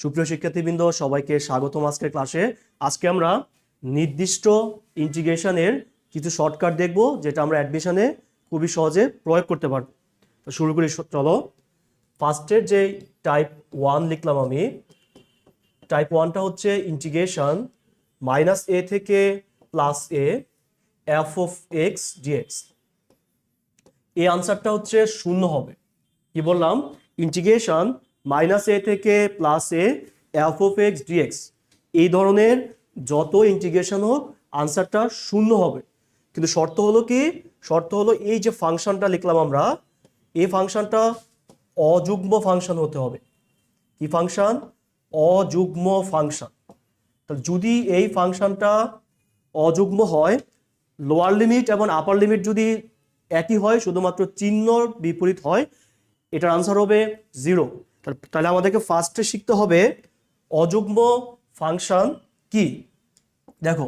সুপ্রিয় শিক্ষার্থীবৃন্দ, সবাইকে স্বাগতম আজকের ক্লাসে। আজকে আমরা নির্দিষ্ট ইন্টিগ্রেশনের কিছু শর্টকাট দেখব, যেটা আমরা অ্যাডমিশনে খুবই সহজে প্রয়োগ করতে পারব। তো শুরু করি চলো। ফার্স্টের যে টাইপ ওয়ান লিখলাম আমি টাইপ ওয়ানটা হচ্ছে ইন্টিগ্রেশন মাইনাস এ থেকে plus A F of X dx এই আনসারটা হচ্ছে শূন্য হবে। কি বললাম? ইন্টিগ্রেশন মাইনাস এ থেকে plus A F of X dx এই ধরনের যত ইন্টিগ্রেশন হোক আনসারটা শূন্য হবে। কিন্তু শর্ত হলো কি? শর্ত হলো এই যে ফাংশনটা লিখলাম আমরা, এই ফাংশনটা অযুগ্ম ফাংশন হতে হবে। কি ফাংশন অযুগ্ম ফাংশন তাহলে যদি এই ফাংশনটা অযুগ্ম হয় লোয়ার লিমিট এবং আপার লিমিট যদি একই হয়, শুধুমাত্র চিহ্ন বিপরীত হয়, এটার আনসার হবে জিরো তাহলে আমাদেরকে ফার্স্টে শিখতে হবে অযুগ্ম ফাংশন কি? দেখো,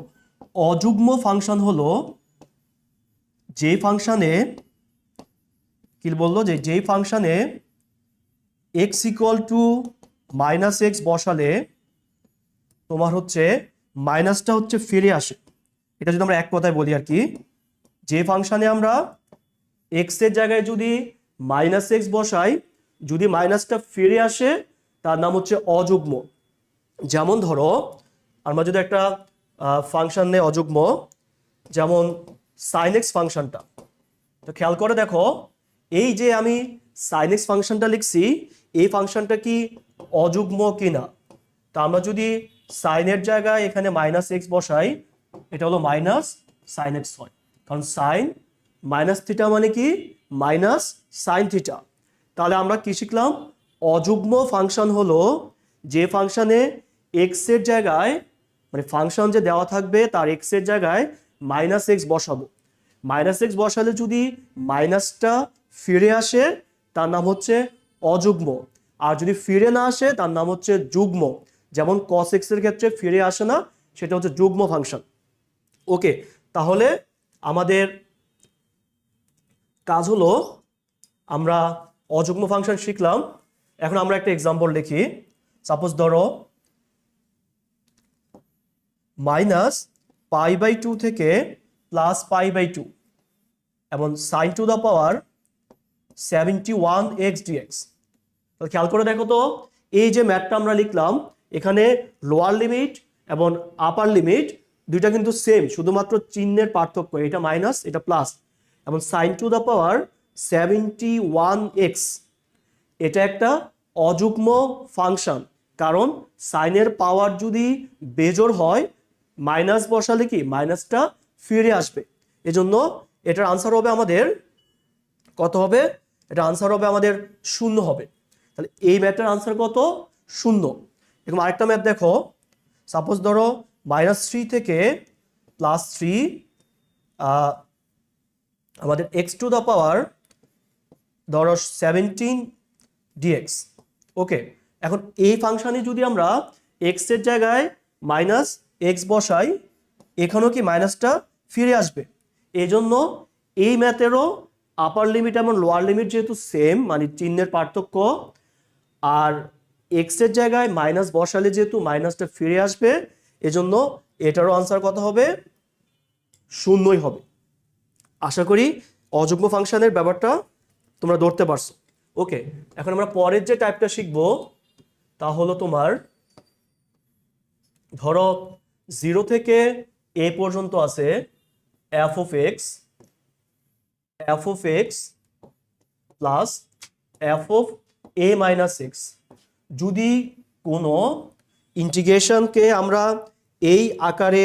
অযুগ্ম ফাংশন হলো যে ফাংশনে কি বলল যে যেই ফাংশনে X equal to minus X বসালে তোমার হচ্ছে মাইনাসটা হচ্ছে ফিরে আসে। এটা যদি আমরা এক কথায় বলি আর কি, যে ফাংশনে আমরা এক্সের জায়গায় যদি মাইনাস এক্স বসাই যদি মাইনাসটা ফিরে আসে, তার নাম হচ্ছে অযুগ্ম। যেমন ধরো, আমরা যদি একটা ফাংশন নেই অযুগ্ম, যেমন সাইনেক্স ফাংশনটা। তো খেয়াল করে দেখো, এই যে আমি সাইনেক্স ফাংশনটা লিখছি, এই ফাংশনটা কি অযুগ্ম কিনা? তা আমরা যদি সাইনের জায়গায় এখানে মাইনাস এক্স বসাই, এটা হলো মাইনাস সাইন এক্স হয়। কারণ সাইন মাইনাস থিটা মানে কি? মাইনাস সাইন থিটা তাহলে আমরা কি শিখলাম? অযুগ্ম ফাংশন হলো যে ফাংশনে এক্সের জায়গায় মানে ফাংশন যে দেওয়া থাকবে তার এক্সের জায়গায় মাইনাস এক্স বসাবো। মাইনাস এক্স বসালে যদি মাইনাসটা ফিরে আসে, তার নাম হচ্ছে অযুগ্ম। আর যদি ফিরে না আসে, তার নাম হচ্ছে যুগ্ম। যেমন কস এক্সের ক্ষেত্রে ফিরে আসে না, সেটা হচ্ছে যুগ্ম ফাংশন ওকে তাহলে আমাদের কাজ হলো আমরা অযুগ্ম ফাংশন শিখলাম। এখন আমরা একটা এক্সাম্পল লিখি। সাপোজ ধরো মাইনাস পাই বাই টু থেকে প্লাস পাই বাই টু এবং sine to the power seventy one X dx তাহলে খেয়াল করে দেখো তো, এই যে ম্যাথটা আমরা লিখলাম, এখানে লোয়ার লিমিট এবং আপার লিমিট দুইটা কিন্তু সেম শুধুমাত্র চিহ্নের পার্থক্য, এটা মাইনাস এটা প্লাস এবং sine to the power seventy one X এটা একটা অযুগ্ম ফাংশন, কারণ সাইনের পাওয়ার যদি বেজোর হয়, মাইনাস বসালে কি? মাইনাসটা ফিরে আসবে। এজন্য এটার আনসার হবে আমাদের কত হবে? এটা আনসার হবে আমাদের শূন্য হবে। তাহলে এই ম্যাথটার আনসার কত? শূন্য। এরকম আরেকটা ম্যাথ দেখো। সাপোজ ধরো মাইনাস থ্রি থেকে প্লাস থ্রি আমাদের এক্স টু দ্য পাওয়ার ধরো সেভেন্টিন ডিএক্স ওকে, এখন এই ফাংশানে যদি আমরা এক্সের জায়গায় মাইনাস এক্স বসাই, এখানেও কি মাইনাসটা ফিরে আসবে। এই জন্য এই ম্যাথেরও আপার লিমিট এবং লোয়ার লিমিট যেহেতু সেম মানে চিহ্নের পার্থক্য, আর এক্সের জায়গায় মাইনাস বসালে যেহেতু মাইনাসটা ফিরে আসবে, এজন্য এটারও আনসার কত হবে? শূন্যই হবে। আশা করি অযুগ্ম ফাংশনের ব্যাপারটা তোমরা ধরতে পারছ। ওকে, এখন আমরা পরের যে টাইপটা শিখব, তা হলো তোমার, ধরো জিরো থেকে এ পর্যন্ত আছে F of X F of X plus F of A minus X যদি কোনো ইন্টিগ্রেশনকে আমরা এই আকারে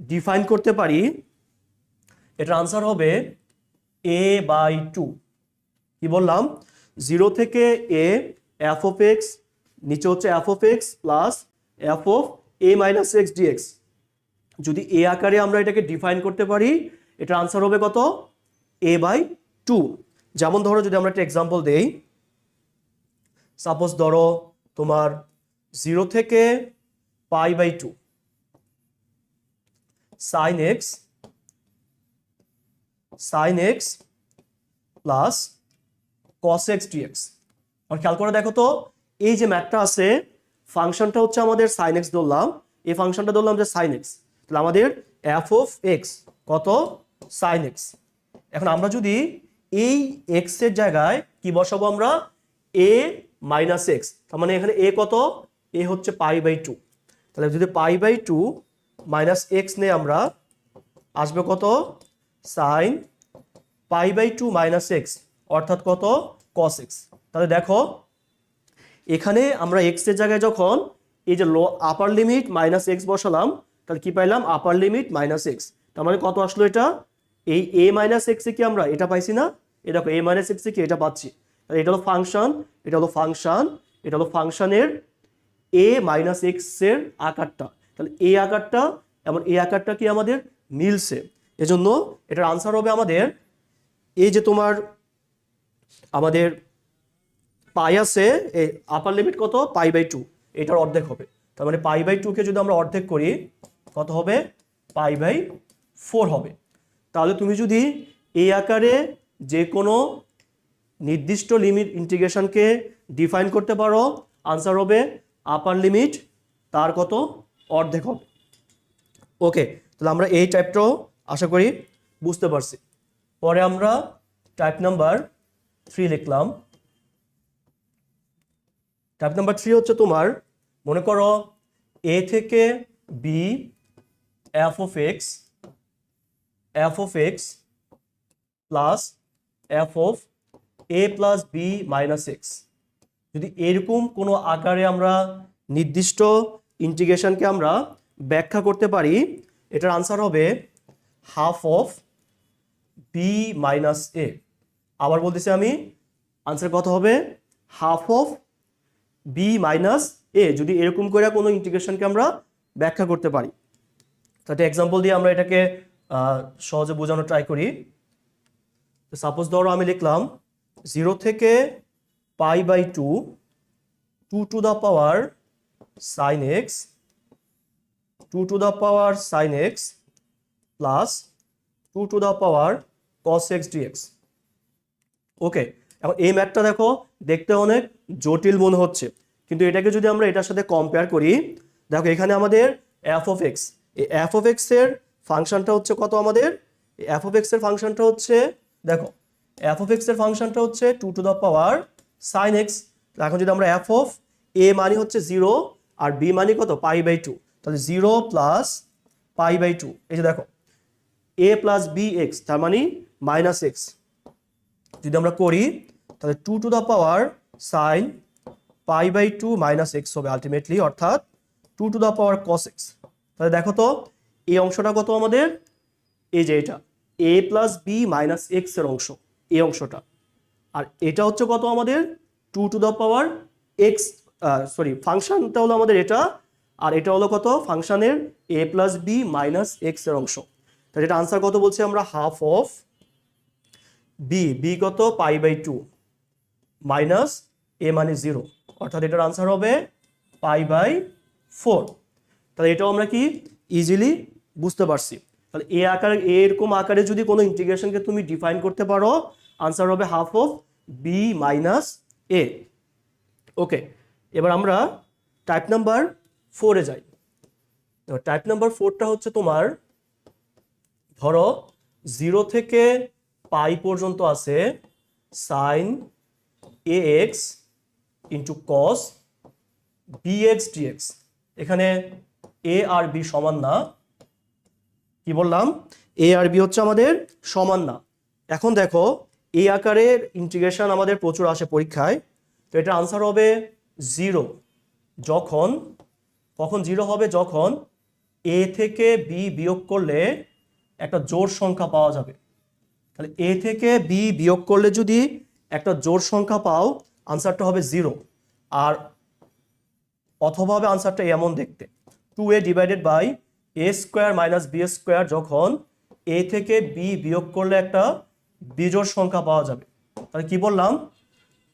ডিফাইন করতে পারি, এটার আনসার হবে এ বাই টু কি বললাম? জিরো থেকে এ এফ অফ এক্স নিচে হচ্ছে F of X plus F of A minus X dx যদি এ আকারে আমরা এটাকে ডিফাইন করতে পারি, এটার আনসার হবে কত? এ বাই টু যেমন ধরো যদি আমরা একটা এক্সাম্পল দেই সাপোজ ধরো তোমার জিরো থেকে pi by two sine X sine X plus cos X dx আর খেয়াল করে দেখো তো, এই যে ম্যাথটা আছে, ফাংশনটা হচ্ছে আমাদের সাইন এক্স ধরলাম, এই ফাংশনটা ধরলাম যে সাইন এক্স তাহলে আমাদের এফ অফ এক্স কত? সাইন এক্স এখন আমরা যদি এই এক্সের জায়গায় কি বসাবো আমরা? এ মাইনাস এক্স তার মানে এখানে এ কত? এ হচ্ছে পাই বাই টু তাহলে যদি pi by two minus X নেই আমরা আসবে কত? Sine pi by two minus X অর্থাৎ কত? কস এক্স তাহলে দেখো, এখানে আমরা এক্সের জায়গায় যখন এই যে low upper limit minus X বসালাম, তাহলে কি পাইলাম? আপার লিমিট মাইনাস এক্স তার মানে কত আসলো এটা? এই এ মাইনাস এক্সে কি আমরা? এটা পাইছি না? এ দেখো এ মাইনাস এক্সে কি? এটা পাচ্ছি। তাহলে এটা হলো ফাংশন এটা হলো ফাংশন এটা হলো ফাংশনের এ মাইনাস এক্সের আকারটা। তাহলে এই আকারটা এবং এই আকারটা কি আমাদের? মিলছে। এজন্য এটার আনসার হবে আমাদের, এই যে তোমার আমাদের পাই আছে এই আপার লিমিট কত? পাই বাই টু এটার অর্ধেক হবে। তার মানে পাই বাই টুকে যদি আমরা অর্ধেক করি, কত হবে? পাই বাই ফোর হবে। তাহলে তুমি যদি এই আকারে যে কোনো নির্দিষ্ট লিমিট ইন্টিগ্রেশনকে ডিফাইন করতে পারো আনসার হবে আপার লিমিট তার কত? অর্ধেক হবে। ওকে তাহলে আমরা এই টাইপটাও আশা করি বুঝতে পারছি। পরে আমরা টাইপ নাম্বার থ্রি লিখলাম। টাইপ নাম্বার থ্রি হচ্ছে তোমার, মনে করো এ থেকে B F of X F of X plus F of A plus B minus X যদি এরকম কোনো আকারে আমরা নির্দিষ্ট ইন্টিগ্রেশনকে আমরা ব্যাখ্যা করতে পারি, এটার আনসার হবে half of B minus A আবার বলতেছি আমি আনসার কত হবে? Half of B minus A যদি এরকম করে কোনো ইন্টিগ্রেশনকে আমরা ব্যাখ্যা করতে পারি। তাতে এক্সাম্পল দিয়ে আমরা এটাকে সহজে বোঝানোর ট্রাই করি। সাপোজ ধরো আমি লিখলাম জিরো থেকে pi by two two to the power sine X two to the power sine X plus two to the power cos X dx okay এখন এই ম্যাথটা দেখো, দেখতে অনেক জটিল মনে হচ্ছে। কিন্তু এটাকে যদি আমরা এটার সাথে কম্পেয়ার করি, দেখো এখানে আমাদের এফ অফ এক্স এই এফ অফ এক্সের ফাংশনটা হচ্ছে কত আমাদের? এফ অফ এক্সের ফাংশনটা হচ্ছে, দেখো এফ অফ এক্সের ফাংশনটা হচ্ছে two to the power sine X এখন যদি আমরা এফ অফ এ মানি হচ্ছে জিরো আর বি মানি কত? পাই বাই টু তাহলে zero plus pi by two এই যে দেখো এ প্লাস বি এক্স তার মানে মাইনাস এক্স যদি আমরা করি, তাহলে two to the power sine pi by two minus X হবে আলটিমেটলি অর্থাৎ two to the power cos X তাহলে দেখো তো, এই অংশটা কত আমাদের? এই যে এটা এ প্লাস বি মাইনাস এক্সের অংশ, এই অংশটা। আর এটা হচ্ছে কত আমাদের? Two to the power X sorry ফাংশনটা হলো আমাদের এটা, আর এটা হলো কত? ফাংশানের এ প্লাস বি মাইনাস এক্সের অংশ। তাহলে এটা আনসার কত বলছি আমরা? হাফ অফ বি বি কত? Pi by two minus A মানে জিরো অর্থাৎ এটার আনসার হবে পাই বাই ফোর তাহলে এটাও আমরা কি? ইজিলি বুঝতে পারছি। তাহলে এ আকারে এরকম আকারে যদি কোনো ইন্টিগ্রেশনকে তুমি ডিফাইন করতে পারো আনসার হবে half of B minus A okay এবার আমরা টাইপ নাম্বার ফোরে যাই। টাইপ নাম্বার ফোরটা হচ্ছে তোমার, ধরো জিরো থেকে পাই পর্যন্ত আছে sine A X into cos B X dx এখানে এ আর বি সমান না। কি বললাম? এ আর বি হচ্ছে আমাদের সমান না। এখন দেখো, এই আকারের ইন্টিগ্রেশন আমাদের প্রচুর আসে পরীক্ষায়। তো এটা আনসার হবে জিরো যখন, কখন জিরো হবে? যখন এ থেকে বি বিয়োগ করলে একটা জোড় সংখ্যা পাওয়া যাবে। তাহলে এ থেকে বি বিয়োগ করলে যদি একটা জোর সংখ্যা পাও আনসারটা হবে জিরো আর অথবা হবে আনসারটা এমন দেখতে। Two A divided by A square minus B square যখন এ থেকে বি বিয়োগ করলে একটা বিজোড় সংখ্যা পাওয়া যাবে। তাহলে কি বললাম?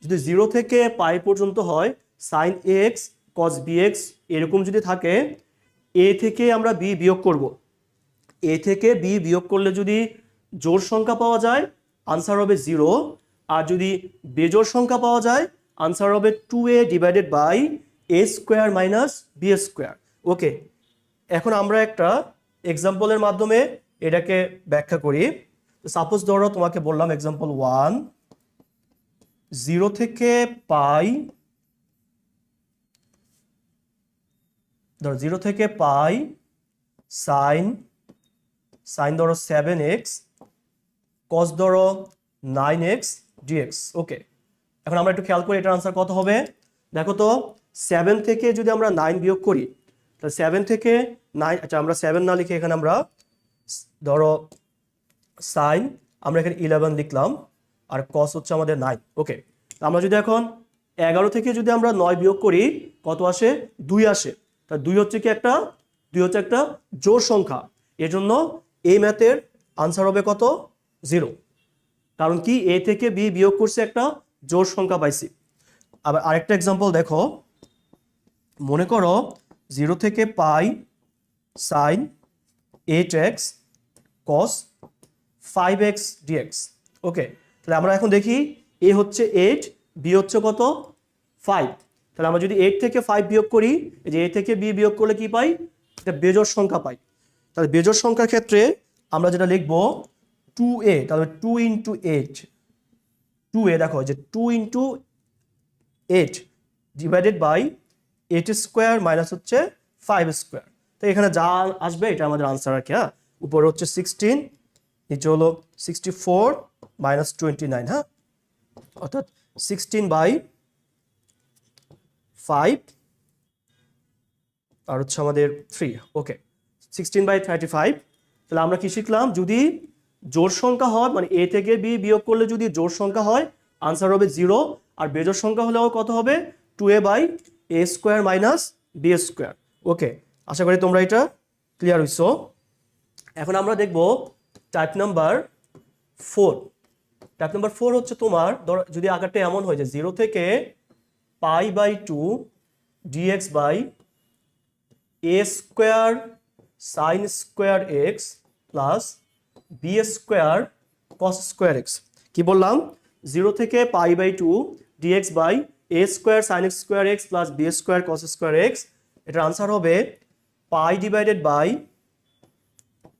যদি জিরো থেকে পাই পর্যন্ত হয় sine X cos B X এরকম যদি থাকে এ থেকে আমরা বি বিয়োগ করব। এ থেকে বি বিয়োগ করলে যদি জোড় সংখ্যা পাওয়া যায় আনসার হবে জিরো আর যদি বেজোর সংখ্যা পাওয়া যায় আনসার হবে two A divided by A square minus B square okay এখন আমরা একটা এক্সাম্পলের মাধ্যমে এটাকে ব্যাখ্যা করি। সাপোজ ধরো তোমাকে বললাম এক্সাম্পল ওয়ান জিরো থেকে পাই, ধরো জিরো থেকে পাই সাইন সাইন ধরো সেভেন এক্স কস ধরো নাইন এক্স ডিএক্স ওকে এখন আমরা একটু খেয়াল করি এটার আনসার কত হবে? দেখো তো সেভেন থেকে যদি আমরা নাইন বিয়োগ করি, তাহলে সেভেন থেকে নাইন আচ্ছা আমরা সেভেন না লিখে এখানে আমরা ধরো সাইন আমরা এখানে ইলেভেন লিখলাম, আর কস হচ্ছে আমাদের নাইন ওকে আমরা যদি এখন এগারো থেকে যদি আমরা নয় বিয়োগ করি, কত আসে? দুই আসে। তা দুই হচ্ছে কি একটা? দুই হচ্ছে একটা জোর সংখ্যা। এজন্য এই ম্যাথের আনসার হবে কত? জিরো। কারণ কি? এ থেকে বি বিয়োগ করছে একটা জোর সংখ্যা পাইছি। আবার আরেকটা এক্সাম্পল দেখো। মনে করো জিরো থেকে pi sine eight X cos five X dx okay তাহলে আমরা এখন দেখি এ হচ্ছে এইট বি হচ্ছে কত? ফাইভ তাহলে আমরা যদি এইট থেকে ফাইভ বিয়োগ করি যে এ থেকে বি বিয়োগ করলে কি পাই? একটা বেজোর সংখ্যা পাই। তাহলে বেজোর সংখ্যার ক্ষেত্রে আমরা যেটা লিখব টু এ তাহলে two into eight two A দেখো, যে two into eight divided by eight square minus হচ্ছে ফাইভ স্কোয়ার তো এখানে যা আসবে, এটা আমাদের আনসার আর কি হ্যাঁ? উপরে হচ্ছে সিক্সটিন নিচে হলো sixty four minus twenty nine হ্যাঁ? অর্থাৎ সিক্সটিন বাই ফাইভ আর হচ্ছে আমাদের three okay sixteen by thirty five তাহলে আমরা কি শিখলাম? যদি জোর সংখ্যা হয় মানে এ থেকে বি বিয়োগ করলে যদি জোর সংখ্যা হয় আনসার হবে জিরো আর বেজোর সংখ্যা হলেও কত হবে? Two A by A square minus B square okay আশা করি তোমরা এটা ক্লিয়ার হইছো। এখন আমরা দেখব type number four type number four হচ্ছে তোমার, ধরো যদি আকারটা এমন হয় যে জিরো থেকে pi by two dx by A square sine square X plus B square cos square X কি বললাম? জিরো থেকে pi by two dx by A square sine X square X plus B square cos square X এটার answer হবে pi divided by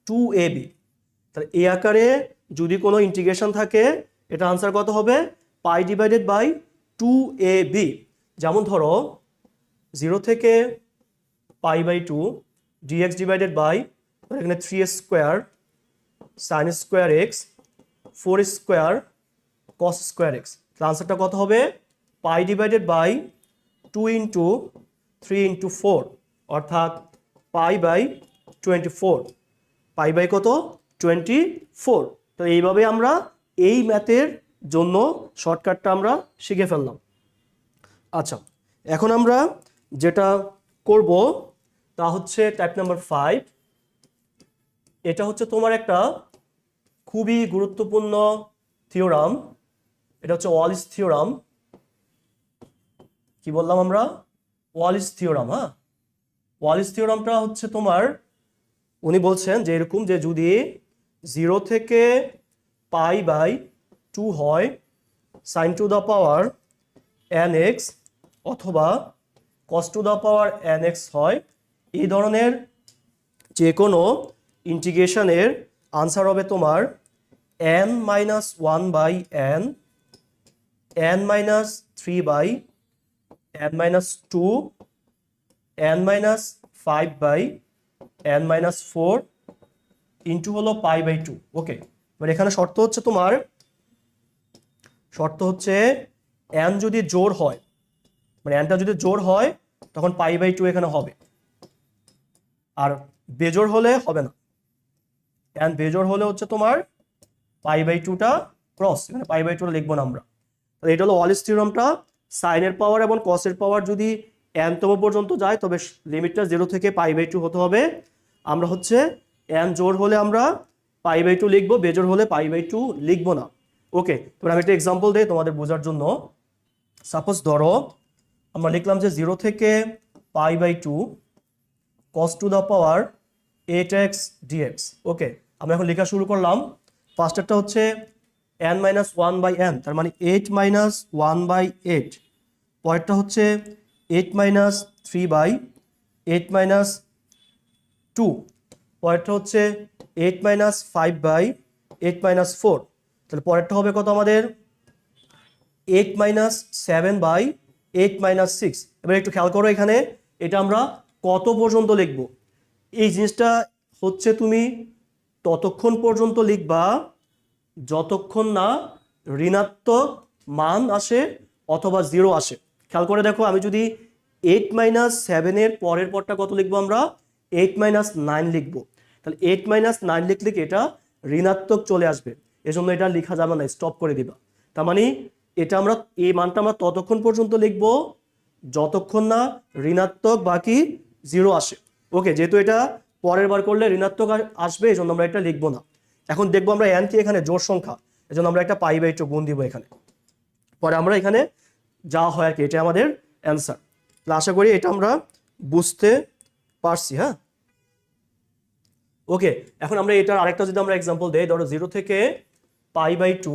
two A B তাহলে এ আকারে যদি কোনো ইন্টিগ্রেশন থাকে এটা আনসার কত হবে? Pi divided by two A B যেমন ধরো জিরো থেকে pi by two dx divided by এখানে three square sine square X four square cos square X আনসারটা কত হবে? Pi divided by two into three into four অর্থাৎ pi by twenty four pi by কত? Twenty four তো এইভাবে আমরা এই ম্যাথের জন্য শর্টকাটটা আমরা শিখে ফেললাম। আচ্ছা এখন আমরা যেটা করব তা হচ্ছে টাইপ নাম্বার ফাইভ এটা হচ্ছে তোমার একটা খুবই গুরুত্বপূর্ণ থিওরাম। এটা হচ্ছে ওয়ালিস থিওরাম। কি বললাম আমরা? ওয়ালিস থিওরাম হ্যাঁ? ওয়ালিস থিওরামটা হচ্ছে তোমার, উনি বলছেন যে এরকম যে যদি জিরো থেকে পাই বাই টু হয়, sine to the power N X অথবা cos to the power N X হয়, এই ধরনের যে কোনো ইন্টিগ্রেশনের আনসার হবে তোমার N minus one by N N minus three by N minus two N minus five by N minus four into হলো পাই বাই টু ওকে এবার এখানে শর্ত হচ্ছে তোমার, শর্ত হচ্ছে এন যদি জোর হয় মানে এনটা যদি জোর হয়, তখন পাই বাই টু এখানে হবে। আর বেজোর হলে হবে না। এন বেজোর হলে হচ্ছে তোমার পাই বাই টুটা ক্রস এখানে পাই বাই টুটা লিখব না আমরা। তাহলে এটা হলো অলিস থিওরামটা সাইনের পাওয়ার এবং কসের পাওয়ার যদি এনতম পর্যন্ত যায়, তবে লিমিটটা জিরো থেকে পাই বাই টু হতে হবে। আমরা হচ্ছে এন জোর হলে আমরা পাই বাই টু লিখব বেজোর হলে পাই বাই টু লিখব না। ওকে তোমরা আমি একটা এক্সাম্পল দিই তোমাদের বোঝার জন্য। সাপোজ ধরো, আমরা লিখলাম যে জিরো থেকে pi by two cos to the power eight X dx okay আমরা এখন লেখা শুরু করলাম। ফার্স্টেরটা হচ্ছে N minus one by N তার মানে eight minus one by eight পরেরটা হচ্ছে eight minus three by eight minus two পরেরটা হচ্ছে eight minus five by eight minus four তাহলে পরেরটা হবে কত আমাদের? Eight minus seven by eight minus six এবার একটু খেয়াল করো এখানে, এটা আমরা কত পর্যন্ত লিখব? এই জিনিসটা হচ্ছে তুমি ততক্ষণ পর্যন্ত লিখবা, যতক্ষণ না ঋণাত্মক মান আসে অথবা জিরো আসে। খেয়াল করে দেখো, আমি যদি এইট মাইনাস সেভেনের পরের পরটা কত লিখব আমরা? এইট মাইনাস নাইন লিখব। তাহলে এইট মাইনাস নাইন লিখলে কি এটা? ঋণাত্মক চলে আসবে। এজন্য এটা লেখা যাবে না স্টপ করে দিবা। তার মানে এটা আমরা, এই মানটা আমরা ততক্ষণ পর্যন্ত লিখব, যতক্ষণ না ঋণাত্মক বাকি জিরো আসে। ওকে যেহেতু এটা পরের বার করলে ঋণাত্মক আস- আসবে এই জন্য আমরা এটা লিখব না। এখন দেখব আমরা কি এখানে জোর সংখ্যা, এজন্য আমরা একটা পাই বাই টু গুণ দিব এখানে। পরে আমরা এখানে যা হয় আর কি এটা আমাদের অ্যান্সার তাহলে আশা করি এটা আমরা বুঝতে পারছি হ্যাঁ? ওকে এখন আমরা এটার আরেকটা যদি আমরা এক্সাম্পল দেই, ধরো জিরো থেকে pi by two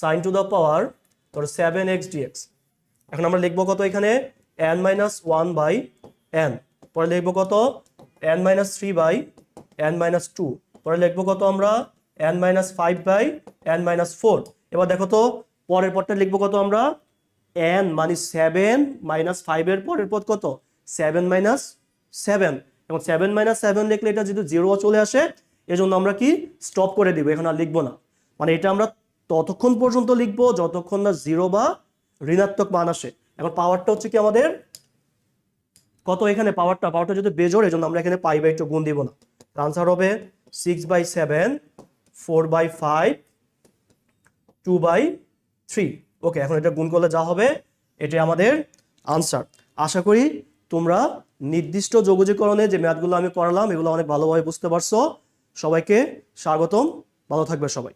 sine to the power ধরো সেভেন এক্স ডিএক্স এখন আমরা লিখব কত এখানে? N minus one by N পরে লিখব কত? N minus three by N minus two পরে লিখব কত আমরা? N minus five by N minus four এবার দেখো তো, পরের পরটা লিখব কত আমরা? এন মানে সেভেন মাইনাস ফাইভের পরের পদ কত? সেভেন মাইনাস সেভেন এবং সেভেন মাইনাস সেভেন লিখলে এটা যদি জিরো চলে আসে, এজন্য আমরা কি? স্টপ করে দিব, এখন আর লিখব না। মানে এটা আমরা ততক্ষণ পর্যন্ত লিখব, যতক্ষণ না জিরো বা ঋণাত্মক মান আসে। এখন পাওয়ারটা হচ্ছে কি আমাদের? কত এখানে পাওয়ারটা পাওয়ারটা যদি বেজোর এই জন্য আমরা এখানে পাই বাই টু গুণ দিব না। আনসার হবে six by seven four by five two by three okay এখন এটা গুণ করলে যা হবে? এটাই আমাদের আনসার আশা করি তোমরা নির্দিষ্ট যোগজীকরণে যে ম্যাথগুলো আমি করালাম, এগুলো অনেক ভালোভাবে বুঝতে পারছ। সবাইকে স্বাগতম। ভালো থাকবে সবাই।